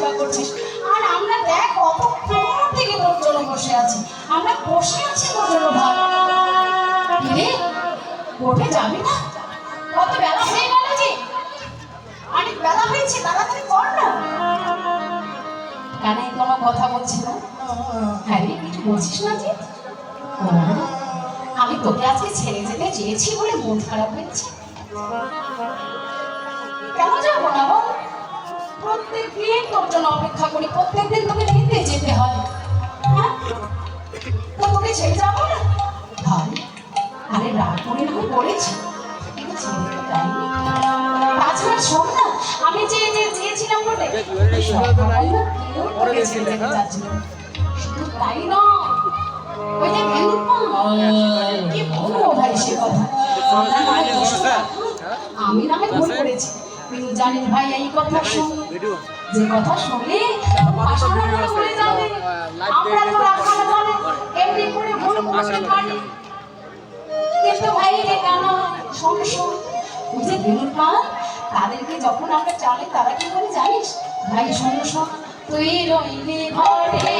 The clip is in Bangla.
সেবা করছিস। আর আমরা দেখ কত থেকে তোর জন্য বসে আছি। আমরা বসে আছি তোর জন্য ভাব কোর্টে যাবি না? কত বেলা হয়ে গেল যে। অনেক বেলা হয়েছে, তাড়াতাড়ি কর না। কানে কোনো কথা বলছি না? হ্যাঁ কিছু বলছিস না যে? আমি তোকে আজকে ছেড়ে যেতে চেয়েছি বলে মন খারাপ হয়েছে। কেন যাব না বল? প্রত্যেক দিন তোর জন্য অপেক্ষা করি প্রত্যেক দিন তোকে নিতে যেতে হয়। হ্যাঁ? তো তোকে ছেড়ে যাব না? ভাই আরে রাগ করে আমি পড়েছি। কিন্তু ছেড়ে তো যাইনি। তাছাড়া শোন না আমি যে যে চেয়েছিলাম বলে কেউ ছেড়ে যেতে চাচ্ছিল শুধু তাই নয় ওই যে কি বলব ভাই সে কথা? আমরা না হয়? দোষী থাকতাম, আমি না ভুল করেছি। জানিস ভাই, এই কথা শুন। যে কথা আমরা তো করে ভাই শোন শোন। তাদেরকে যখন আমরা চালে তারা কি বলে জানিস? ভাই, শোন শোন। তুই রইলি ঘরে